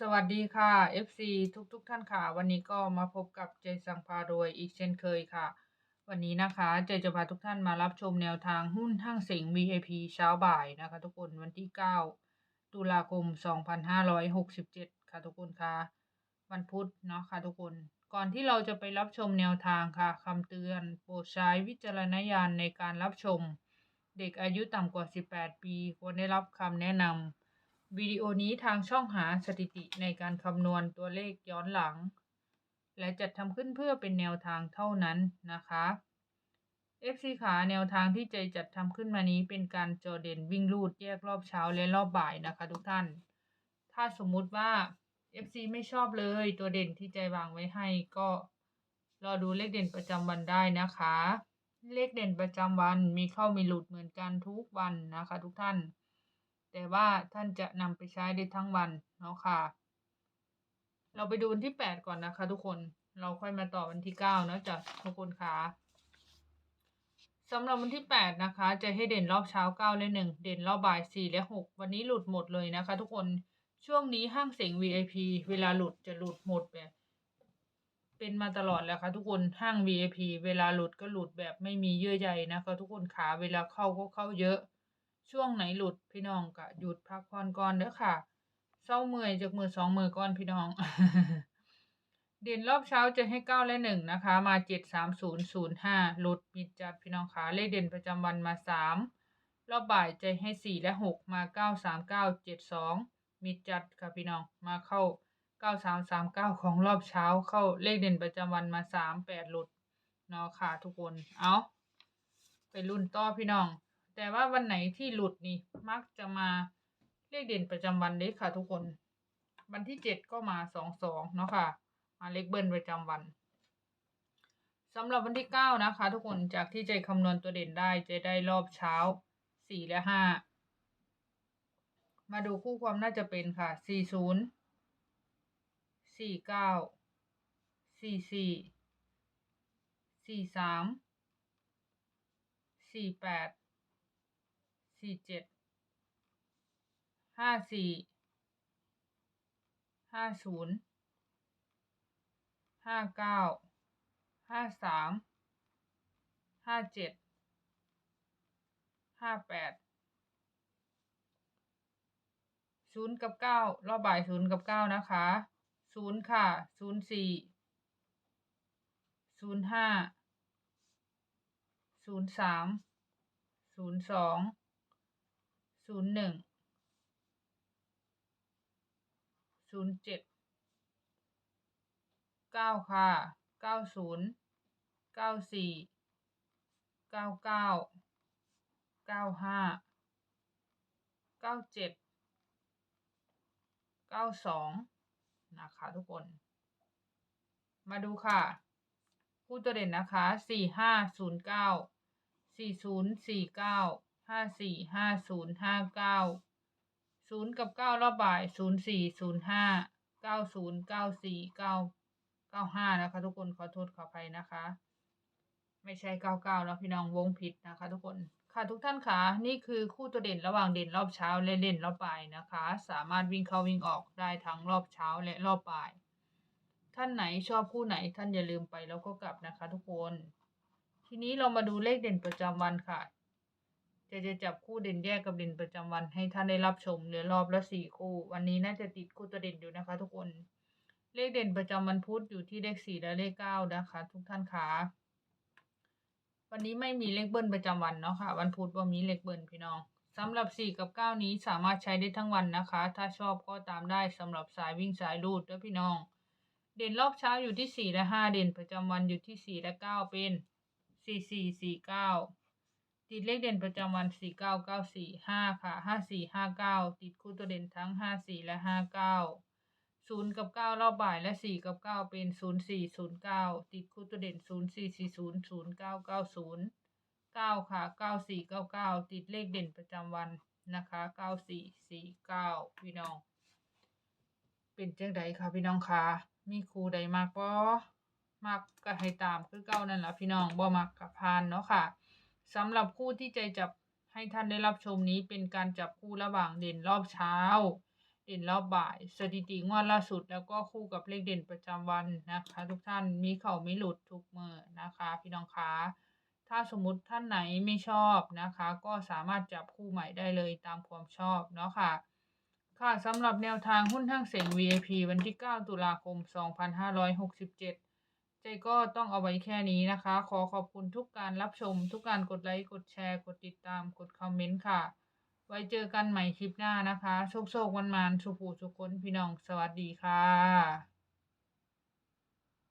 สวัสดีค่ะ FC ทุกทุกๆท่านค่ะ วันนี้ก็มาพบกับเจสังพารวยอีกเช่นเคยค่ะ วันนี้นะคะเจจะพาทุกท่านมารับชมแนวทางหุ้นห้างเสียง VIP เช้าบ่ายนะคะ ทุกคนวันที่ 9 ตุลาคม 2567 ค่ะทุกคนค่ะวันพุธเนาะค่ะทุกคน ก่อนที่เราจะไปรับชมแนวทางค่ะคำเตือนโปรดใช้วิจารณญาณในการรับชม เด็กอายุต่ำกว่า 18 ปีควรได้รับคำแนะนำ วิดีโอนี้ทางช่องหาสถิติในการคำนวณตัวเลขย้อนหลัง และจัดทำขึ้นเพื่อเป็นแนวทางเท่านั้นนะคะ FC ขาแนวทางที่ใจจัดทำขึ้นมานี้เป็นการจอเด่นวิ่งลูดแยกรอบเช้าและรอบบ่ายนะคะ ทุกท่าน ถ้าสมมุติว่า FC ไม่ชอบเลยตัวเด่นที่ใจวางไว้ให้ก็รอดูเลขเด่นประจำวันได้นะคะ เลขเด่นประจำวันมีเข้ามีหลุดเหมือนกันทุกวันนะคะ ทุกท่าน แต่ว่าท่านจะนำไปใช้ได้ทั้งวันเนาะค่ะ เราไปดูวันที่แปดก่อนนะคะ ทุกคน เราค่อยมาต่อวันที่เก้าเนาะจ้ะทุกคนค่ะสำหรับวันที่แปดนะคะ จะให้เด่นรอบเช้าเก้าและหนึ่งเด่นรอบบ่ายสี่และหกวันนี้หลุดหมดเลยนะคะ ทุกคน ช่วงนี้ห้างเสียง VIP เวลาหลุดจะหลุดหมดแบบเป็นมาตลอดแล้วค่ะทุกคนห้าง VIP เวลาหลุดก็หลุดแบบไม่มีเยื่อใยนะคะ ทุกคนขาเวลาเข้าก็เข้าเยอะ ช่วงไหนหลุดพี่น้องก็หยุดพักผ่อนก่อนเด้อค่ะเศร้าเมื่อยจากมือสองมือก่อนพี่น้อง เด่นรอบเช้าจะให้เก้าและหนึ่งนะคะ มาเจ็ดสามศูนย์ศูนย์ห้าหลุดมิดจัดพี่น้องขาเลขเด่นประจำวันมาสามรอบบ่ายจะให้สี่และหกมาเก้าสามเก้าเจ็ดสองมิดจัดค่ะพี่น้องมาเข้าเก้าสามสามเก้าของรอบเช้าเข้าเลขเด่นประจำวันมาสามแปดหลุดเนาะค่ะทุกคนเอาไปรุ่นต่อพี่น้อง แต่ว่าวันไหนที่หลุดนี่มักจะมาเลขเด่นประจำวันเลยค่ะ ทุกคน วันที่เจ็ดก็มาสองสองเนาะค่ะมาเลขเบิ้ลประจำวันสำหรับวันที่เก้านะคะ ทุกคนจากที่ใจคำนวณตัวเด่นได้จะได้รอบเช้าสี่และห้ามาดูคู่ความน่าจะเป็นค่ะสี่ศูนย์สี่เก้าสี่สี่สี่สามสี่แปด สี่เจ็ดห้าสี่ห้าศูนย์ห้าเก้าห้าสามห้าเจ็ดห้าแปดศูนย์กับเก้ารอบบ่ายศูนย์กับเก้านะคะศูนย์ค่ะศูนย์สี่ศูนย์ห้าศูนย์สามศูนย์สอง ศูนย์หนึ่งศูนย์เจ็ดเก้าค่ะเก้าศูนย์เก้าสี่เก้าเก้าเก้าห้าเก้าเจ็ดเก้าสองนะคะทุกคน มาดูค่ะคู่ตัวเด่นนะคะสี่ห้าศูนย์เก้าสี่ศูนย์สี่เก้า ห้าสี่ห้าศูนย์ห้าเก้าศูนย์กับเก้ารอบบ่ายศูนย์สี่ศูนย์ห้าเก้าศูนย์เก้าสี่เก้าเก้าห้านะคะ ทุกคนขอโทษขออภัยนะคะ ไม่ใช่เก้าเก้าแล้วพี่น้องวงผิดนะคะ ทุกคนค่ะทุกท่านคะนี่คือคู่ตัวเด่นระหว่างเด่นรอบเช้าและเด่นรอบบ่ายนะคะ สามารถวิ่งเข้าวิ่งออกได้ทั้งรอบเช้าและรอบบ่าย ท่านไหนชอบคู่ไหนท่านอย่าลืมไปแล้วก็กลับนะคะ ทุกคน ทีนี้เรามาดูเลขเด่นประจำวันค่ะ จะจะจับคู่เด่นแยกกับเด่นประจำวันให้ท่านได้รับชมเหลือรอบละสี่คู่ วันนี้น่าจะติดคู่ตัวเด่นอยู่นะคะ ทุกคน เลขเด่นประจำวันพุธอยู่ที่เลขสี่และเลขเก้านะคะ ทุกท่านคะวันนี้ไม่มีเลขเบิ้ลประจำวันเนาะค่ะ วันพุธว่ามีเลขเบิ้ลพี่น้องสำหรับสี่กับเก้านี้สามารถใช้ได้ทั้งวันนะคะ ถ้าชอบก็ตามได้สำหรับสายวิ่งสายรูดด้วยพี่น้อง เด่นรอบเช้าอยู่ที่สี่และห้าเด่นประจำวันอยู่ที่สี่และเก้าเป็นสี่สี่สี่เก้า ติดเลขเด่นประจำวันสี่เก้าเก้าสี่ห้าค่ะห้าสี่ห้าเก้าติดคู่ตัวเด่นทั้งห้าสี่และห้าเก้าศูนย์กับเก้ารอบบ่ายและสี่กับเก้าเป็นศูนย์สี่ศูนย์เก้าติดคู่ตัวเด่นศูนย์สี่สี่ศูนย์ศูนย์เก้าเก้าศูนย์เก้าค่ะเก้าสี่เก้าเก้าติดเลขเด่นประจำวันนะคะเก้าสี่สี่เก้าพี่น้อง เป็นเจังใดคะพี่น้องคะมีครูใดมากบ่มักก็ให้ตามคือเก้านั่นแหละพี่น้องบ่มักกับพานเนาะค่ะ สำหรับคู่ที่ใจจับให้ท่านได้รับชมนี้เป็นการจับคู่ระหว่างเด่นรอบเช้า เด่นรอบบ่าย สถิติงวดล่าสุด แล้วก็คู่กับเลขเด่นประจำวันนะคะ ทุกท่านมีเข้าไมีหลุดทุกมื้อนะคะ พี่น้องคะถ้าสมมติท่านไหนไม่ชอบนะคะ ก็สามารถจับคู่ใหม่ได้เลยตามความชอบเนาะค่ะ ค่ะสำหรับแนวทางหุ้นห้างเสียง VIP วันที่ 9 ตุลาคม 2567 ใจก็ต้องเอาไว้แค่นี้นะคะ ขอขอบคุณทุกการรับชม ทุกการกดไลค์กดแชร์ กดติดตามกดคอมเมนต์ค่ะ ไว้เจอกันใหม่คลิปหน้านะคะ โชคโชควันมานสุขูสุขคนพี่น้องสวัสดีค่ะ